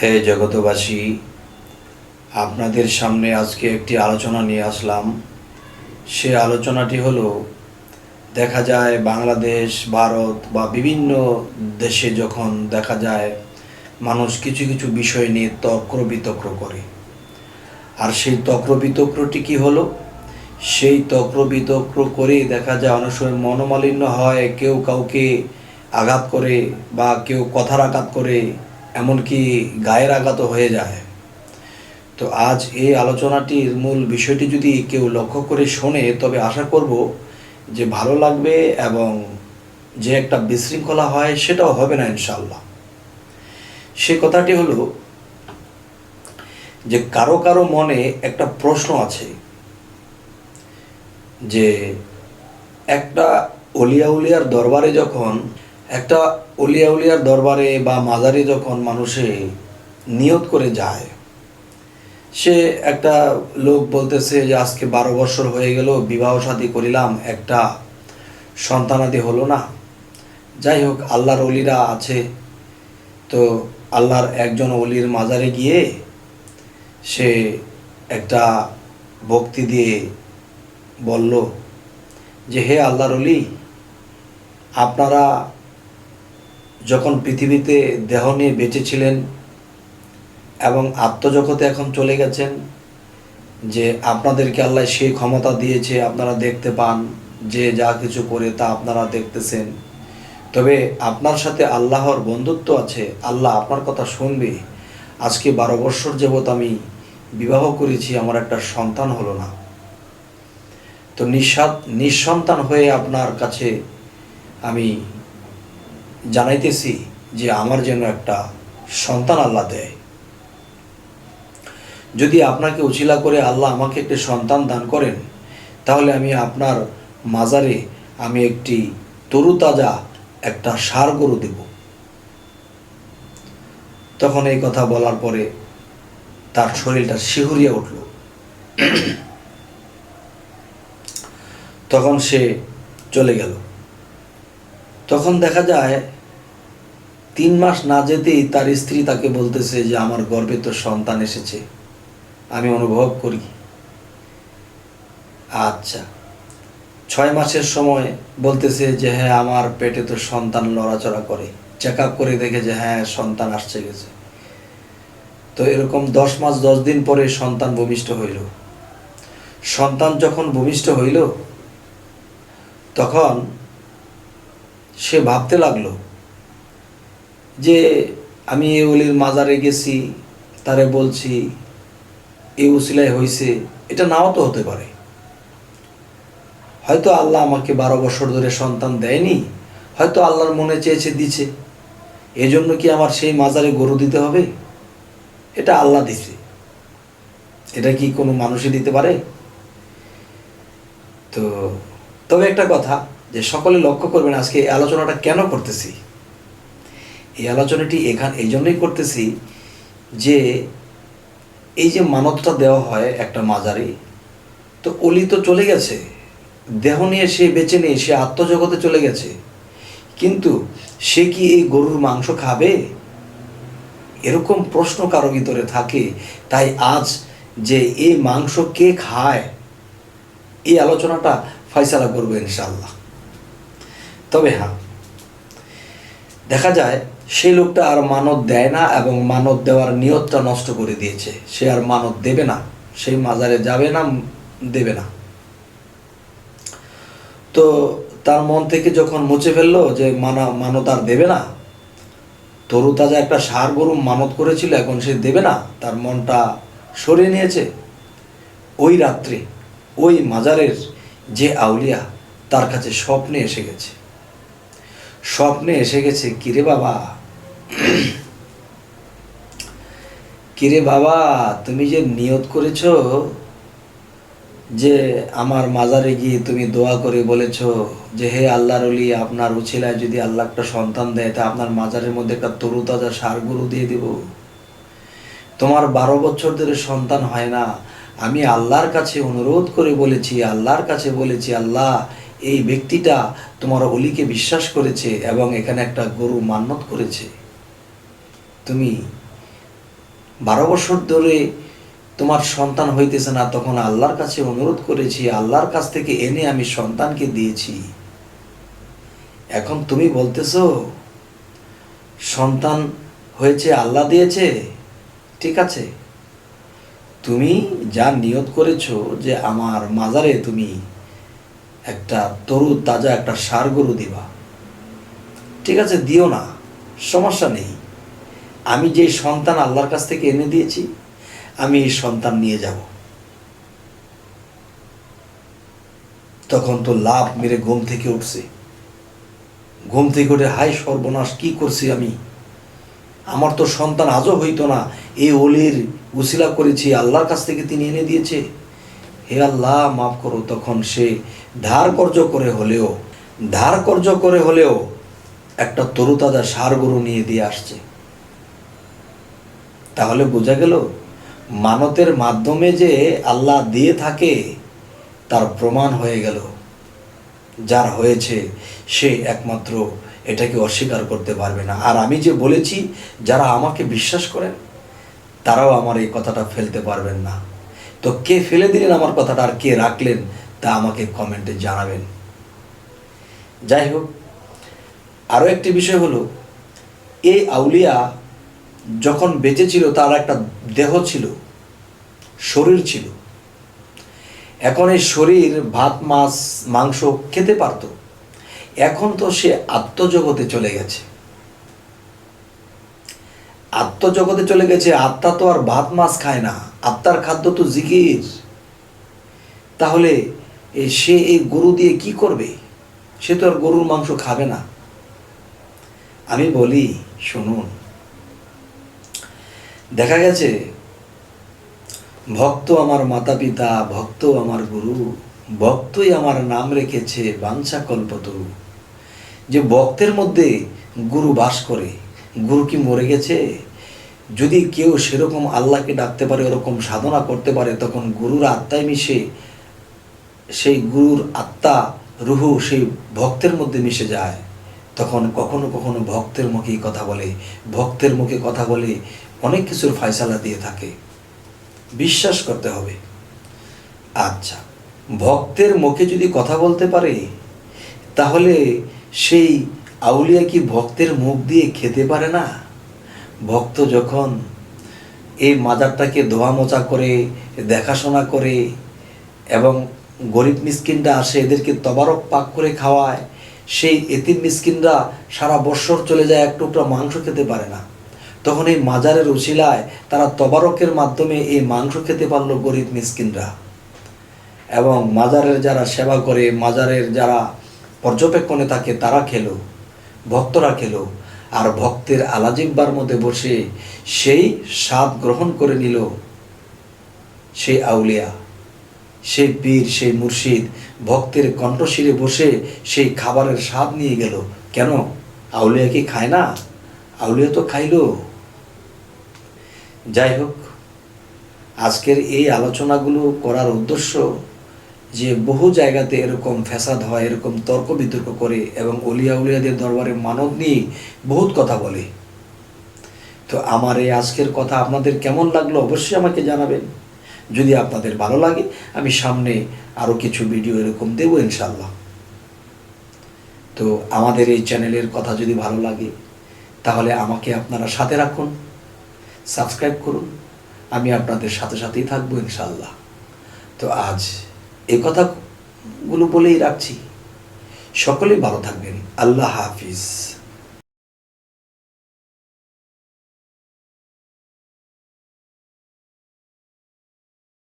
হে জগতবাসী আপনাদের সামনে আজকে একটি আলোচনা নিয়ে আসলাম। সে আলোচনাটি হলো, দেখা যায় বাংলাদেশ, ভারত বা বিভিন্ন দেশে যখন দেখা যায় মানুষ কিছু কিছু বিষয় নিয়ে তক্র বিতক্র করে। আর সেই তক্র বিতক্রটি কি হলো? সেই তক্র বিতক্র করে দেখা যায় অনেক সময় মনোমালিন্য হয়, কেউ কাউকে আঘাত করে বা কেউ কথার আঘাত করে। এমনকি গায়ের আঘাত হয়ে যায়। তো আজ এই আলোচনাটির মূল বিষয়টি যদি কেউ লক্ষ্য করে শোনে, তবে আশা করব যে ভালো লাগবে এবং যে একটা বিশৃঙ্খলা হয় সেটাও হবে না ইনশাল্লাহ সে কথাটি হলো যে কারও কারও মনে একটা প্রশ্ন আছে যে একটা অলিয়া উলিয়ার দরবারে যখন একটা অলিয়া উলিয়ার দরবারে বা মাজারে যখন মানুষে নিয়ত করে যায়, সে একটা লোক বলতেছে যে, আজকে বারো বছর হয়ে গেল, বিবাহ শাদী করিলাম, একটা সন্তানাদি হলো না। যাই হোক, আল্লাহর অলিরা আছে। তো আল্লাহর একজন অলির মাজারে গিয়ে সে একটা ভক্তি দিয়ে বলল যে, হে আল্লাহর অলি, আপনারা যখন পৃথিবীতে দেহ নিয়ে বেঁচেছিলেন এবং আত্মজগতে এখন চলে গেছেন, যে আপনাদেরকে আল্লাহ সেই ক্ষমতা দিয়েছে, আপনারা দেখতে পান যে যা কিছু করে তা আপনারা দেখতেছেন। তবে আপনার সাথে আল্লাহর বন্ধুত্ব আছে, আল্লাহ আপনার কথা শুনবে। আজকে বারো বৎসর যাবৎ আমি বিবাহ করেছি, আমার একটা সন্তান হলো না। তো নিঃসন্তান হয়ে আপনার কাছে আমি জানাইতেছি যে আমার যেন একটা সন্তান আল্লাহ দেয়। যদি আপনাকে উচিলা করে আল্লাহ আমাকে একটি সন্তান দান করেন, তাহলে আমি আপনার মাজারে আমি একটি তরুতাজা একটা সার গরু দেব। তখন এই কথা বলার পরে তার শরীরটা শিহরিয়া উঠল। তখন সে চলে গেল। তখন দেখা যায় তিন মাস না যেতেই তার স্ত্রী তাকে বলতেছে যে, আমার গর্বে তো সন্তান এসেছে। আমি অনুভব করি। আচ্ছা। ছয় মাসের সময় বলতেছে যে হ্যাঁ আমার পেটে তো সন্তান লড়াচড়া করে। চেক আপ করে দেখে যে হ্যাঁ সন্তান আসছে গেছে। তো এরকম দশ মাস, দশ দিন পরে সন্তান ভূমিষ্ঠ হইল। সন্তান যখন ভূমিষ্ঠ হইল, তখন সে ভাবতে লাগল যে আমি এ অলির মাজারে গেছি, তারে বলছি এই উসিলায় হয়েছে এটা নাও তো হতে পারে। হয়তো আল্লাহ আমাকে বারো বছর ধরে সন্তান দেয়নি, হয়তো আল্লাহর মনে চেয়েছে, দিছে। এজন্য কি আমার সেই মাজারে গরু দিতে হবে? এটা আল্লাহ দিছে। এটা কি কোনো মানুষই দিতে পারে? তো তবে একটা কথা, যে সকলে লক্ষ্য করবেন আজকে আলোচনাটা কেন করতেছি? এই আলোচনাটি এখান, এই জন্যই করতেছি যে এই যে মানতটা দেওয়া হয় একটা মাজারে, তো অলি তো চলে গেছে। দেহ নিয়ে সে বেঁচে নিয়ে সে আত্মজগতে চলে গেছে। কিন্তু সে কি এই গরুর মাংস খাবে? এরকম প্রশ্ন কারও ভিতরে থাকে। তাই আজ যে এই মাংস কে খায়, এই আলোচনাটা ফয়সালা করব ইনশাল্লাহ তবে হ্যাঁ দেখা যায় সেই লোকটা আর মানত দেয় না এবং মানত দেওয়ার নিয়তটা নষ্ট করে দিয়েছে। সে আর মানত দেবে না। সেই মাজারে যাবে না, দেবে না। তো তার মন থেকে যখন মুছে ফেলল যে মানা মানত আর দেবে না তরু তাজা একটা সার গরু মানত করেছিল, এখন সে দেবে না। তার মনটা সরিয়ে নিয়েছে। ওই রাত্রে, ওই মাজারের যে আউলিয়া, তার কাছে স্বপ্নে এসে গেছে। স্বপ্নে এসে গেছে, কিরে বাবা কিরে বাবা, তুমি যে নিয়ত করেছ যে আমার মাজারে গিয়ে তুমি দোয়া করে বলেছ যে হে আল্লাহর অলি আপনার উছিলায় যদি আল্লাহ একটা সন্তান দেয়, তা আপনার মাজারের মধ্যে একটা তরু তাজা সার গরু দিয়ে দিব। তোমার বারো বছর ধরে সন্তান হয় না। আমি আল্লাহর কাছে অনুরোধ করে বলেছি, আল্লাহর কাছে বলেছি, আল্লাহ, এই ব্যক্তিটা তোমার অলিকে বিশ্বাস করেছে এবং এখানে একটা গরু মান্যত করেছে। তুমি বারো বছর ধরে তোমার সন্তান হইতেছে না, তখন আল্লাহর কাছে অনুরোধ করেছি, আল্লাহর কাছ থেকে এনে আমি সন্তানকে দিয়েছি। এখন তুমি বলতেছো, সন্তান হয়েছে, আল্লাহ দিয়েছে, ঠিক আছে। তুমি যা নিয়ত করেছ যে আমার মাজারে তুমি একটা তরু, তাজা একটা সার গরু দিবা, ঠিক আছে, দিও না, সমস্যা নেই। আমি যে সন্তান আল্লাহর কাছ থেকে এনে দিয়েছি, আমি এই সন্তান নিয়ে যাব। তখন তো লাভ মেরে ঘুম থেকে উঠছে। ঘুম থেকে উঠে হাই সর্বনাশ, কি করছি আমি? আমার তো সন্তান আজও হইতো না। এই অলির উসিলা করেছি, আল্লাহর কাছ থেকে তিনি এনে দিয়েছে। হে আল্লাহ, মাফ করো, তখন সে ধার কর্য করে হলেও, ধার কর্য করে হলেও একটা তরুতাজা সার গরু নিয়ে দিয়ে আসছে। তাহলে বোঝা গেল, মানতের মাধ্যমে যে আল্লাহ দিয়ে থাকে, তার প্রমাণ হয়ে গেল। যার হয়েছে, সে একমাত্র এটাকে অস্বীকার করতে পারবে না। আর আমি যে বলেছি, যারা আমাকে বিশ্বাস করেন, তারাও আমার এই কথাটা ফেলতে পারবেন না। তো কে ফেলে দিলেন আমার কথাটা আর কে রাখলেন, তা আমাকে কমেন্টে জানাবেন। যাই হোক আরও একটি বিষয় হলো, এই আউলিয়া যখন বেঁচে ছিল, তার একটা দেহ ছিল, শরীর ছিল। এখন এই শরীর, ভাত, মাছ, মাংস খেতে পারতো। এখন তো সে আত্মজগতে চলে গেছে। আত্মজগতে চলে গেছে, আত্মা তো আর ভাত, মাছ খায় না। আত্মার খাদ্য তো জিকির। তাহলে সে এই গরু দিয়ে কি করবে? সে তো আর গরুর মাংস খাবে না। আমি বলি, শুনুন দেখা গেছে? ভক্ত আমার মাতা পিতা ভক্ত আমার গুরু, ভক্তই আমার নাম রেখেছে বাঞ্ছা কল্পতরু যে ভক্তের মধ্যে গুরু বাস করে, গুরু কি মরে গেছে? যদি কেউ সেরকম আল্লাহকে ডাকতে পারে, ওরকম সাধনা করতে পারে, তখন গুরুর আত্মায় মিশে, সেই গুরুর আত্মা, রুহু সেই ভক্তের মধ্যে মিশে যায়। তখন কখনো কখনো ভক্তের মুখেই কথা বলে, ভক্তের মুখে কথা বলে অনেক কিছুর ফায়সালা দিয়ে থাকে। বিশ্বাস করতে হবে। আচ্ছা ভক্তের মুখে যদি কথা বলতে পারে, তাহলে সেই আউলিয়া কি ভক্তের মুখ দিয়ে খেতে পারে না? ভক্ত যখন এই মাজারটাকে ধোয়া মোচা করে, দেখাশোনা করে এবং গরিব মিসকিনরা আসে এদেরকে তবারক পাক করে খাওয়ায়, সেই এতিম মিসকিনরা সারা বৎসর চলে যায় এক টুকরা মাংস খেতে পারে না। তখন এই মাজারের উশিলায় তারা তবারকের মাধ্যমে এই মাংস খেতে পারল গরিব মিসকিনরা। এবং মাজারের যারা সেবা করে, মাজারের যারা পর্যবেক্ষণে থাকে, তারা খেলো, ভক্তরা খেলো। আর ভক্তের আলাজিব্বার মধ্যে বসে সেই স্বাদ গ্রহণ করে নিল সেই আউলিয়া, সেই পীর, সেই মুর্শিদ। ভক্তের কণ্ঠশিরে বসে সেই খাবারের স্বাদ নিয়ে গেল। কেন? আউলিয়া কি খায় না? আউলিয়া তো খাইলো। যাই হোক, আজকের এই আলোচনাগুলো করার উদ্দেশ্য যে বহু জায়গাতে এরকম ফ্যাসাদ হয়, এরকম তর্ক বিতর্ক করে এবং অলিয়া উলিয়াদের দরবারে মানব নিয়ে বহুত কথা বলে। তো আমার এই আজকের কথা আপনাদের কেমন লাগল অবশ্যই আমাকে জানাবেন। যদি আপনাদের ভালো লাগে, আমি সামনে আরও কিছু ভিডিও এরকম দেবো ইনশাল্লাহ তো আমাদের এই চ্যানেলের কথা যদি ভালো লাগে, তাহলে আমাকে আপনারা সাথে রাখুন। সাবস্ক্রাইব করুন। আমি আপনাদের সাথে সাথেই থাকব ইনশাল্লাহ তো আজ এ কথাগুলো বলেই রাখছি। সকলেই ভালো থাকবেন। আল্লাহ হাফিজ।